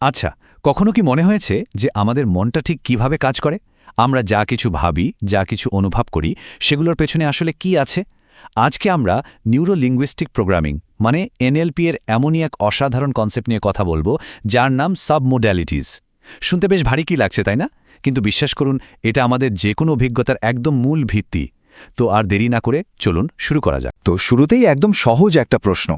আচ্ছা কখনো কি মনে হয়েছে যে আমাদের মনটা ঠিক কীভাবে কাজ করে? আমরা যা কিছু ভাবি, যা কিছু অনুভব করি, সেগুলোর পেছনে আসলে কি আছে? আজকে আমরা নিউরো লিঙ্গুইস্টিক প্রোগ্রামিং মানে এনএলপি এর এমনই এক অসাধারণ কনসেপ্ট নিয়ে কথা বলব, যার নাম সাবমোডালিটিস। শুনতে বেশ ভারী কি লাগছে, তাই না? কিন্তু বিশ্বাস করুন, এটা আমাদের যে কোনো অভিজ্ঞতার একদম মূল ভিত্তি। তো আর দেরি না করে চলুন শুরু করা যাক। তো শুরুতেই একদম সহজ একটা প্রশ্ন।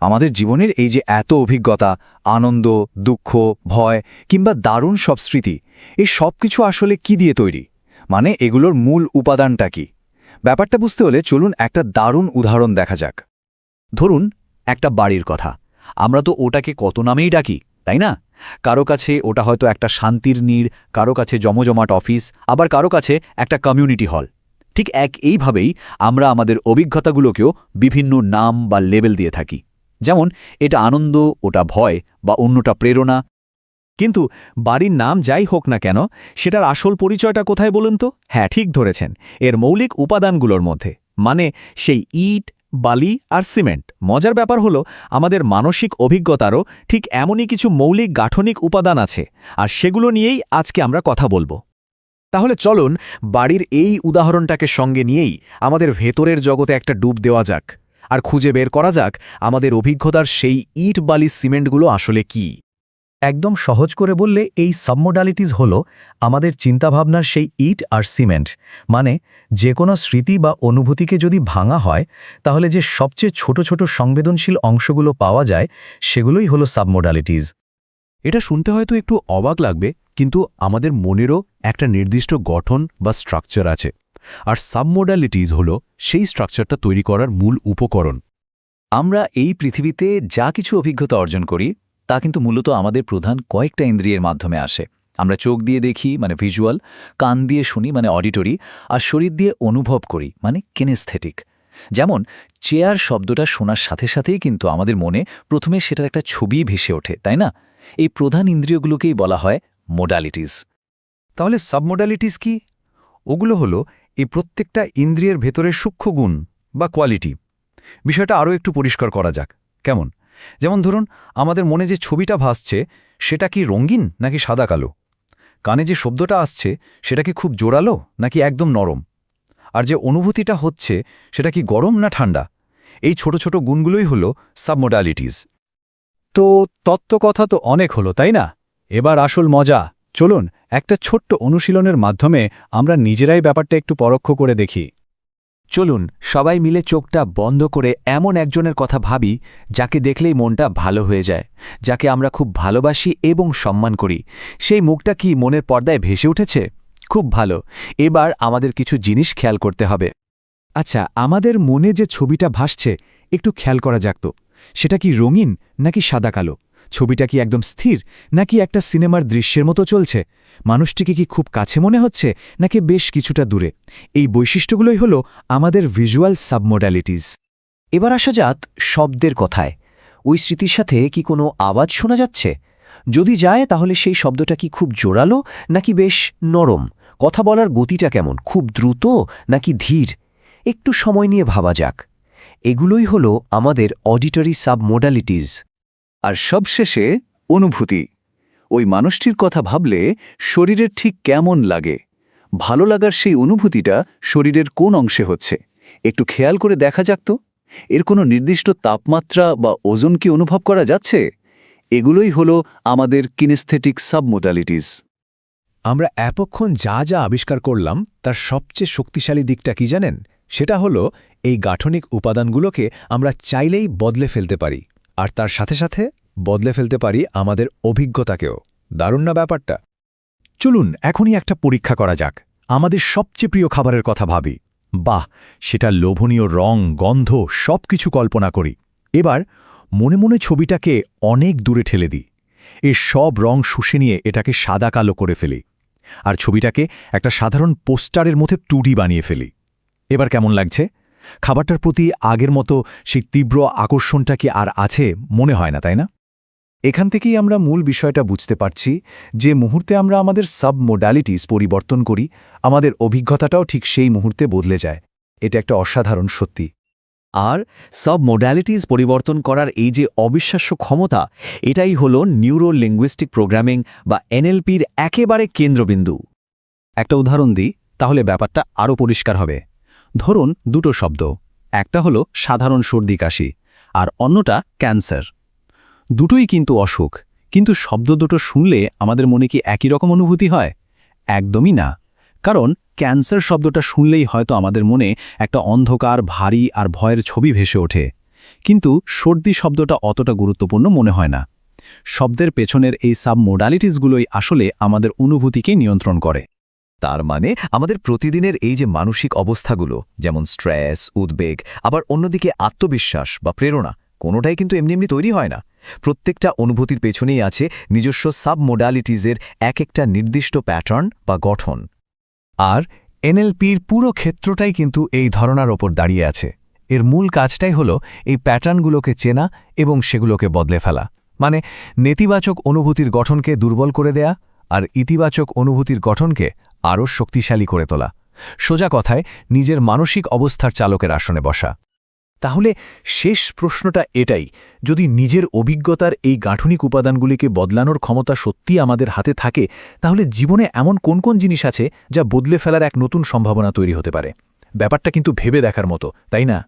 আমাদের জীবনের এই যে এত অভিজ্ঞতা, আনন্দ, দুঃখ, ভয় কিংবা দারুণ সব স্মৃতি এই সব কিছু আসলে কি দিয়ে তৈরি? মানে এগুলোর মূল উপাদানটা কি? ব্যাপারটা বুঝতে হলে চলুন একটা দারুণ উদাহরণ দেখা যাক। ধরুন, একটা বাড়ির কথা। আমরা তো ওটাকে কত নামেই ডাকি, তাই না? কারও কাছে ওটা হয়তো একটা শান্তির নীড়, কারও কাছে জমজমাট অফিস, আবার কারও কাছে একটা কমিউনিটি হল। ঠিক এক এইভাবেই আমরা আমাদের অভিজ্ঞতাগুলোকেও বিভিন্ন নাম বা লেবেল দিয়ে থাকি। যেমন, এটা আনন্দ, ওটা ভয় বা অন্যটা প্রেরণা। কিন্তু বাড়ির নাম যাই হোক না কেন, সেটার আসল পরিচয়টা কোথায় বলুন তো? হ্যাঁ ঠিক ধরেছেন, এর মৌলিক উপাদানগুলোর মধ্যে। মানে সেই ইট, বালি আর সিমেন্ট। মজার ব্যাপার হলো, আমাদের মানসিক অভিজ্ঞতারও ঠিক এমনই কিছু মৌলিক গাঠনিক উপাদান আছে, আর সেগুলো নিয়েই আজকে আমরা কথা বলব। তাহলে চলুন, বাড়ির এই উদাহরণটাকে সঙ্গে নিয়েই আমাদের ভেতরের জগতে একটা ডুব দেওয়া যাক। আর খুঁজে বের করা যাক আমাদের অভিজ্ঞতার সেই ইট বালি সিমেন্টগুলো আসলে কি। একদম সহজ করে বললে এই সাবমোডালিটিস হল আমাদের চিন্তাভাবনার সেই ইট আর সিমেন্ট। মানে যে কোনো স্মৃতি বা অনুভূতিকে যদি ভাঙা হয়, তাহলে যে সবচেয়ে ছোট ছোট সংবেদনশীল অংশগুলো পাওয়া যায়, সেগুলোই হলো সাবমোডালিটিস। এটা শুনতে হয়তো একটু অবাক লাগবে, কিন্তু আমাদের মনেরও একটা নির্দিষ্ট গঠন বা স্ট্রাকচার আছে। আর সাবমোডালিটিস হল সেই স্ট্রাকচারটা তৈরি করার মূল উপকরণ। আমরা এই পৃথিবীতে যা কিছু অভিজ্ঞতা অর্জন করি, তা কিন্তু মূলত আমাদের প্রধান কয়েকটা ইন্দ্রিয়ের মাধ্যমে আসে। আমরা চোখ দিয়ে দেখি মানে ভিজুয়াল কান দিয়ে শুনি মানে অডিটরি আর শরীর দিয়ে অনুভব করি মানে কেনেস্থেটিক যেমন চেয়ার শব্দটা শোনার সাথে সাথেই কিন্তু আমাদের মনে প্রথমে সেটার একটা ছবি ভেসে ওঠে, তাই না? এই প্রধান ইন্দ্রিয়গুলোকেই বলা হয় মোডালিটিস তাহলে সাবমোডালিটিস কি? ওগুলো হলো এই প্রত্যেকটা ইন্দ্রিয়ের ভেতরের সূক্ষ্ম গুণ বা কোয়ালিটি বিষয়টা আরও একটু পরিষ্কার করা যাক। কেমন? যেমন ধরুন, আমাদের মনে যে ছবিটা ভাসছে, সেটা কি রঙিন নাকি সাদা কালো? কানে যে শব্দটা আসছে, সেটা কি খুব জোরালো নাকি একদম নরম? আর যে অনুভূতিটা হচ্ছে, সেটা কি গরম না ঠান্ডা? এই ছোট ছোট গুণগুলোই হলো সাবমোডালিটিস তো তত্ত্বকথা তো অনেক হলো, তাই না? এবার আসল মজা। চলুন, একটা ছোট্ট অনুশীলনের মাধ্যমে আমরা নিজেরাই ব্যাপারটা একটু পরোক্ষ করে দেখি। চলুন, সবাই মিলে চোখটা বন্ধ করে এমন একজনের কথা ভাবি, যাকে দেখলেই মনটা ভালো হয়ে যায়, যাকে আমরা খুব ভালোবাসি এবং সম্মান করি। সেই মুখটা কি মনের পর্দায় ভেসে উঠেছে? খুব ভালো। এবার আমাদের কিছু জিনিস খেয়াল করতে হবে। আচ্ছা আমাদের মনে যে ছবিটা ভাসছে, একটু খেয়াল করা যাক তো। সেটা কি রঙিন নাকি সাদা কালো? ছবিটা কি একদম স্থির, নাকি একটা সিনেমার দৃশ্যের মতো চলছে? মানুষটিকে কি খুব কাছে মনে হচ্ছে, নাকি বেশ কিছুটা দূরে? এই বৈশিষ্ট্যগুলোই হল আমাদের ভিজুয়াল সাবমোডালিটিস এবার আসা যাক শব্দের কথায়। ওই স্মৃতির সাথে কি কোনো আওয়াজ শোনা যাচ্ছে? যদি যায়, তাহলে সেই শব্দটা কি খুব জোরালো, নাকি বেশ নরম? কথা বলার গতিটা কেমন? খুব দ্রুত, নাকি ধীর? একটু সময় নিয়ে ভাবা যাক। এগুলোই হলো আমাদের অডিটরি সাবমোডালিটিস আর সবশেষে অনুভূতি। ওই মানুষটির কথা ভাবলে শরীরের ঠিক কেমন লাগে? ভালো লাগার সেই অনুভূতিটা শরীরের কোন অংশে হচ্ছে? একটু খেয়াল করে দেখা যাক তো। এর কোনো নির্দিষ্ট তাপমাত্রা বা ওজন কি অনুভব করা যাচ্ছে? এগুলোই হলো আমাদের কিনেস্থেটিক সাবমোডালিটিস। আমরা এতক্ষণ যা যা আবিষ্কার করলাম, তার সবচেয়ে শক্তিশালী দিকটা কি জানেন? সেটা হলো এই গাঠনিক উপাদানগুলোকে আমরা চাইলেই বদলে ফেলতে পারি। আর তার সাথে সাথে বদলে ফেলতে পারি আমাদের অভিজ্ঞতাকেও। দারুণ না ব্যাপারটা? চলুন, এখনই একটা পরীক্ষা করা যাক। আমাদের সবচেয়ে প্রিয় খাবারের কথা ভাবি। বাহ, সেটা লোভনীয় রং, গন্ধ সব কিছু কল্পনা করি। এবার মনে মনে ছবিটাকে অনেক দূরে ঠেলে দিই। এর সব রং শুষে নিয়ে এটাকে সাদা কালো করে ফেলি। আর ছবিটাকে একটা সাধারণ পোস্টারের মধ্যে টুডি বানিয়ে ফেলি। এবার কেমন লাগছে? খাবারটার প্রতি আগের মতো সেই তীব্র আকর্ষণটা কি আর আছে মনে হয় না, তাই না? এখান থেকেই আমরা মূল বিষয়টা বুঝতে পারছি যে মুহূর্তে আমরা আমাদের সাবমোডালিটিস পরিবর্তন করি, আমাদের অভিজ্ঞতাটাও ঠিক সেই মুহূর্তে বদলে যায়। এটা একটা অসাধারণ সত্যি। আর সব মোডালিটিস পরিবর্তন করার এই যে অবিশ্বাস্য ক্ষমতা, এটাই হল নিউরো লিঙ্গুইস্টিক প্রোগ্রামিং বা এনএলপির একেবারে কেন্দ্রবিন্দু। একটা উদাহরণ দিই, তাহলে ব্যাপারটা আরও পরিষ্কার হবে। ধরুন দুটো শব্দ। একটা হলো সাধারণ সর্দি কাশি আর অন্যটা ক্যান্সার। দুটোই কিন্তু অসুখ, কিন্তু শব্দ দুটো শুনলে আমাদের মনে কি একই রকম অনুভূতি হয়? একদমই না। কারণ ক্যান্সার শব্দটা শুনলেই হয়তো আমাদের মনে একটা অন্ধকার, ভারী আর ভয়ের ছবি ভেসে ওঠে। কিন্তু সর্দি শব্দটা অতটা গুরুত্বপূর্ণ মনে হয় না। শব্দের পেছনের এই সাব মোডালিটিসগুলোই আসলে আমাদের অনুভূতিকে নিয়ন্ত্রণ করে। তার মানে আমাদের প্রতিদিনের এই যে মানসিক অবস্থাগুলো, যেমন স্ট্রেস উদ্বেগ, আবার অন্যদিকে আত্মবিশ্বাস বা প্রেরণা, কোনোটাই কিন্তু এমনি এমনি তৈরি হয় না। প্রত্যেকটা অনুভূতির পেছনেই আছে নিজস্ব সাব মোডালিটিজের এক একটা নির্দিষ্ট প্যাটার্ন বা গঠন। আর এনএলপির পুরো ক্ষেত্রটাই কিন্তু এই ধারণার ওপর দাঁড়িয়ে আছে। এর মূল কাজটাই হলো এই প্যাটার্নগুলোকে চেনা এবং সেগুলোকে বদলে ফেলা। মানে নেতিবাচক অনুভূতির গঠনকে দুর্বল করে দেয়া আর ইতিবাচক অনুভূতির গঠনকে আরও শক্তিশালী করে তোলা। সোজা কথায়, নিজের মানসিক অবস্থার চালকের আসনে বসা। তাহলে শেষ প্রশ্নটা এটাই, যদি নিজের অভিজ্ঞতার এই গাঁঠনিক উপাদানগুলিকে বদলানোর ক্ষমতা সত্যি আমাদের হাতে থাকে, তাহলে জীবনে এমন কোন কোন জিনিস আছে যা বদলে ফেলার এক নতুন সম্ভাবনা তৈরি হতে পারে? ব্যাপারটা কিন্তু ভেবে দেখার মতো, তাই না?